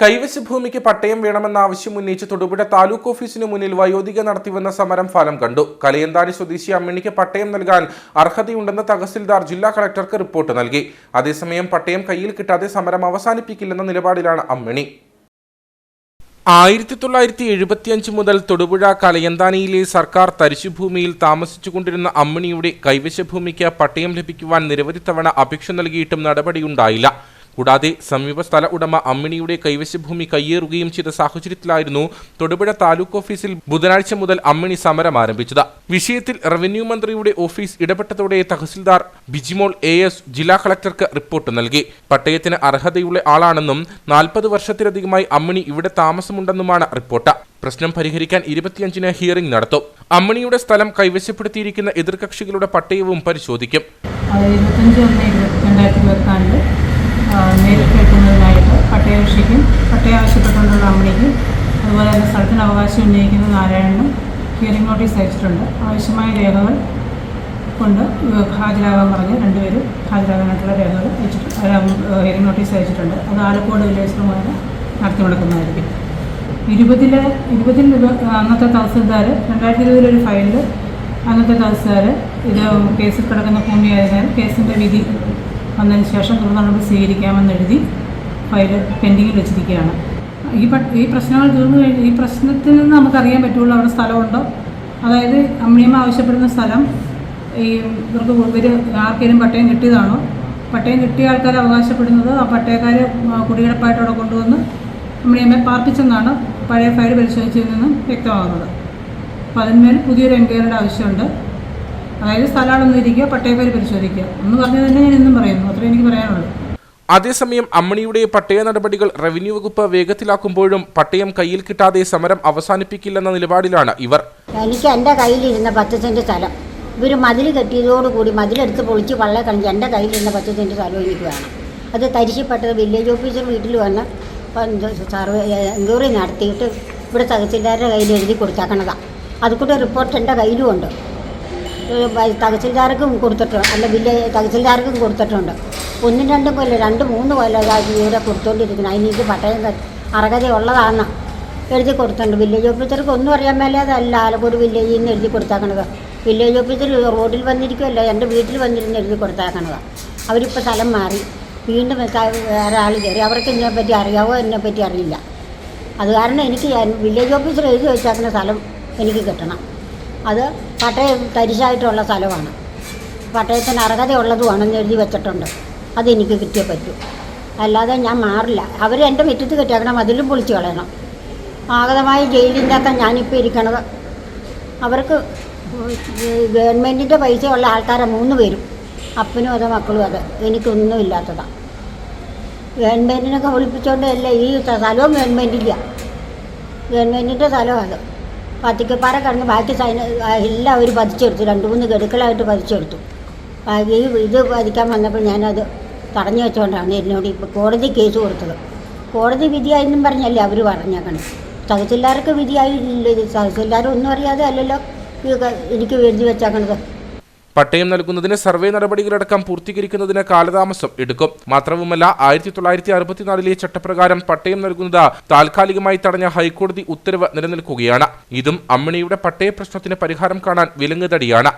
കൈവശ ഭൂമിക്ക് പട്ടയം വേണമെന്ന ആവശ്യം ഉന്നയിച്ച് തൊടുപുഴ താലൂക്ക് ഓഫീസിന് മുന്നിൽ വയോധിക നടത്തിവന്ന സമരം ഫലം കണ്ടു. കലയന്താനി സ്വദേശി അമ്മിണിക്ക് പട്ടയം നൽകാൻ അർഹതയുണ്ടെന്ന് തഹസിൽദാർ ജില്ലാ കളക്ടർക്ക് റിപ്പോർട്ട് നൽകി. അതേസമയം പട്ടയം കയ്യിൽ കിട്ടാതെ സമരം അവസാനിപ്പിക്കില്ലെന്ന നിലപാടിലാണ് അമ്മിണി. ആയിരത്തി തൊള്ളായിരത്തി എഴുപത്തിയഞ്ച് മുതൽ തൊടുപുഴ കലയന്താനിയിലെ സർക്കാർ തരിശുഭൂമിയിൽ താമസിച്ചുകൊണ്ടിരുന്ന അമ്മിണിയുടെ കൈവശഭൂമിക്ക് പട്ടയം ലഭിക്കുവാൻ നിരവധി തവണ അപേക്ഷ നൽകിയിട്ടും നടപടിയുണ്ടായില്ല. കൂടാതെ സമീപ സ്ഥല ഉടമ അമ്മിണിയുടെ കൈവശഭൂമി കയ്യേറുകയും ചെയ്ത സാഹചര്യത്തിലായിരുന്നു തൊടുപുഴ താലൂക്ക് ഓഫീസിൽ ബുധനാഴ്ച മുതൽ അമ്മിണി സമരം ആരംഭിച്ചത്. വിഷയത്തിൽ റവന്യൂ മന്ത്രിയുടെ ഓഫീസ് ഇടപെട്ടതോടെ തഹസിൽദാർ ബിജിമോൾ എ എസ് ജില്ലാ കളക്ടർക്ക് റിപ്പോർട്ട് നൽകി. പട്ടയത്തിന് അർഹതയുള്ള ആളാണെന്നും നാൽപ്പത് വർഷത്തിലധികമായി അമ്മിണി ഇവിടെ താമസമുണ്ടെന്നുമാണ് റിപ്പോർട്ട്. പ്രശ്നം പരിഹരിക്കാൻ ഇരുപത്തിയഞ്ചിന് ഹിയറിംഗ് നടത്തും. അമ്മിണിയുടെ സ്ഥലം കൈവശപ്പെടുത്തിയിരിക്കുന്ന എതിർകക്ഷികളുടെ പട്ടയവും പരിശോധിക്കും. ഇരുപത്തഞ്ച് ഒന്ന് രണ്ടായിരത്തി ഇരുപത്തിനാലിൽ എത്തുന്നതിനായിട്ട് പട്ടയകക്ഷിക്കും പട്ടയം ആവശ്യപ്പെട്ടുകൊണ്ടുള്ള അമ്മണിക്കും അതുപോലെ തന്നെ സ്ഥലത്തിന് അവകാശം ഉന്നയിക്കുന്ന നാരായണനും ഹിയറിംഗ് നോട്ടീസ് അയച്ചിട്ടുണ്ട് ആവശ്യമായ രേഖകൾ കൊണ്ട് ഹാജരാകാൻ പറഞ്ഞ് രണ്ടുപേരും ഹാജരാകാനായിട്ടുള്ള രേഖകൾ അയച്ചിട്ടുണ്ട്. ഹിയറിംഗ് നോട്ടീസ് അയച്ചിട്ടുണ്ട് അത് ആലക്കോട് വില്ലേജ് മുഖേന നടത്തി കൊടുക്കുന്നതായിരിക്കും ഇരുപതിലെ ഇരുപതിൽ അന്നത്തെ തഹസിൽദാർ രണ്ടായിരത്തി ഇരുപതിലൊരു ഫയലിൽ അന്നത്തെ തഹസിൽദാർ ഇത് കേസിൽ കിടക്കുന്ന ഭൂമിയായതിനാൽ കേസിന്റെ വിധി വന്നതിന് ശേഷം തുടർ നടപടി സ്വീകരിക്കാമെന്ന് എഴുതി ഫയൽ പെൻഡിങ്ങിൽ വെച്ചിരിക്കുകയാണ്. ഈ ഈ പ്രശ്നങ്ങൾ തീർന്നു കഴിഞ്ഞ് ഈ പ്രശ്നത്തിൽ നിന്ന് നമുക്കറിയാൻ പറ്റുള്ളൂ അവിടെ സ്ഥലമുണ്ടോ? അതായത് അമ്മിണിയമ്മ ആവശ്യപ്പെടുന്ന സ്ഥലം ഈ ഇവർക്ക് ഇവർ ആർക്കെങ്കിലും പട്ടയം കിട്ടിയതാണോ? പട്ടയം കിട്ടിയ ആൾക്കാർ അവകാശപ്പെടുന്നത് ആ പട്ടയക്കാർ കുടികിടപ്പായിട്ട് അവിടെ കൊണ്ടുവന്ന് അമ്മിണിയമ്മയെ പാർപ്പിച്ചെന്നാണ് പഴയ ഫയൽ പരിശോധിച്ചതിൽ നിന്നും വ്യക്തമാകുന്നത്. അപ്പോൾ അതിന്മേൽ പുതിയൊരു എൻക്വയറിയുടെ ആവശ്യമുണ്ട്. അതായത് സ്ഥലമാണെന്ന് ഇരിക്കുക പട്ടയക്കാർ പരിശോധിക്കുക. എന്ന് പറഞ്ഞു തന്നെ ഞാൻ ഇന്നും പറയുന്നു. അത്രേ എനിക്ക് പറയാനുള്ളൂ. അതേസമയം അമ്മണിയുടെ പട്ടയ നടപടികൾ റവന്യൂ വകുപ്പ് വേഗത്തിലാക്കുമ്പോഴും പട്ടയം കയ്യിൽ കിട്ടാതെ സമരം അവസാനിപ്പിക്കില്ലെന്ന നിലപാടിലാണ് ഇവർ. എനിക്ക് എന്റെ കയ്യിലിരുന്ന പത്ത് സെന്റ് സ്ഥലം. ഇവർ മതിൽ കെട്ടിയതോടുകൂടി മതിലെടുത്ത് പൊളിച്ച് പള്ളെ കളഞ്ഞ് എന്റെ കയ്യിലിരുന്ന പത്ത് സെന്റ് സ്ഥലം എനിക്ക് വേണം. അത് തരിശപ്പെട്ടത് വില്ലേജ് ഓഫീസർ വീട്ടിൽ വന്ന് സർവേ എൻക്വയറി നടത്തിയിട്ട് ഇവിടെ തഹസിൽദാരുടെ കയ്യിൽ എഴുതി കൊടുത്തേക്കണതാണ് അതുകൂടെ റിപ്പോർട്ട് എന്റെ കയ്യിലുമുണ്ട്. തഹസിൽദാർക്കും കൊടുത്തിട്ടുണ്ട്. അല്ല വില്ലേജ് തഹസിൽദാർക്കും കൊടുത്തിട്ടുണ്ട്. ഒന്നും രണ്ടും കൊല്ലം രണ്ട് മൂന്ന് കൊല്ലമായിട്ട് കൊടുത്തോണ്ടിരിക്കുന്നു അതിന് എനിക്ക് പട്ടയം അർഹതയുള്ളതാണ് എഴുതി കൊടുത്തിട്ടുണ്ട്. വില്ലേജ് ഓഫീസർക്ക് ഒന്നും അറിയാൻ മേലേതല്ല. ആലപ്പൂർ വില്ലേജിൽ നിന്ന് എഴുതി കൊടുത്തേക്കണത്. വില്ലേജ് ഓഫീസർ റോഡിൽ വന്നിരിക്കുമല്ല എന്റെ വീട്ടിൽ വന്നിരുന്ന് എഴുതി കൊടുത്താക്കണത്. അവരിപ്പോൾ സ്ഥലം മാറി. വീണ്ടും വേറെ ആൾ കയറി. അവർക്ക് ഇതിനെപ്പറ്റി അറിയാവോ? എന്നെ പറ്റി അറിയില്ല. അത് കാരണം എനിക്ക് വില്ലേജ് ഓഫീസർ എഴുതി വെച്ചേക്കുന്ന സ്ഥലം എനിക്ക് കിട്ടണം. അത് പട്ടയം തരിശായിട്ടുള്ള സ്ഥലമാണ്. പട്ടയത്തിന് അർഹതയുള്ളതുമാണെന്ന് എഴുതി വെച്ചിട്ടുണ്ട്. അതെനിക്ക് കിട്ടിയേ പറ്റൂ. അല്ലാതെ ഞാൻ മാറില്ല. അവർ എന്റെ മുറ്റത്ത് കെട്ടിയാക്കണം അതിലും പൊളിച്ചു കളയണം. ആഗതമായി ജയിലിന്റെ അകത്ത് ഞാനിപ്പോൾ ഇരിക്കണത്. അവർക്ക് ഗവൺമെന്റിന്റെ പൈസയുള്ള ആൾക്കാരെ മൂന്ന് പേരും. അപ്പനും അതോ മക്കളും അത്. എനിക്കൊന്നും ഇല്ലാത്തതാണ് ഗവൺമെന്റിനൊക്കെ വിളിപ്പിച്ചുകൊണ്ടല്ല ഈ സ്ഥലവും ഗവൺമെന്റില്ല ഗവൺമെന്റിന്റെ സ്ഥലമാണ് അത്. പത്തിക്കപ്പാറ കിടന്ന് ബാക്കി സൈന എല്ലാം അവർ പതിച്ചെടുത്തു. രണ്ട് മൂന്ന് ഗഡുക്കളായിട്ട് പതിച്ചെടുത്തു. ഈ ഇത് പതിക്കാൻ വന്നപ്പോൾ ഞാനത് തടഞ്ഞു വെച്ചുകൊണ്ടാണ് എന്നോട് ഇപ്പോൾ കോടതി കേസ് കൊടുത്തത്. കോടതി വിധിയായെന്നും പറഞ്ഞല്ലേ അവർ പറഞ്ഞേക്കണം. തഹസിൽദാർക്ക് വിധിയായില്ല? ഇത് തഹസിൽദാർ ഒന്നും അറിയാതെ അല്ലല്ലോ എനിക്ക് എഴുതി വെച്ചേക്കണത്. പട്ടയം നൽകുന്നതിന് സർവേ നടപടികളടക്കം പൂർത്തീകരിക്കുന്നതിന് കാലതാമസം എടുക്കും. മാത്രവുമല്ല ആയിരത്തി തൊള്ളായിരത്തി അറുപത്തിനാലിലെ ചട്ടപ്രകാരം പട്ടയം നൽകുന്നത് താൽക്കാലികമായി തടഞ്ഞ ഹൈക്കോടതി ഉത്തരവ് നിലനിൽക്കുകയാണ്. ഇതും അമ്മിണിയുടെ പട്ടയ പ്രശ്നത്തിന് പരിഹാരം കാണാൻ വിലങ്ങുതടിയാണ്.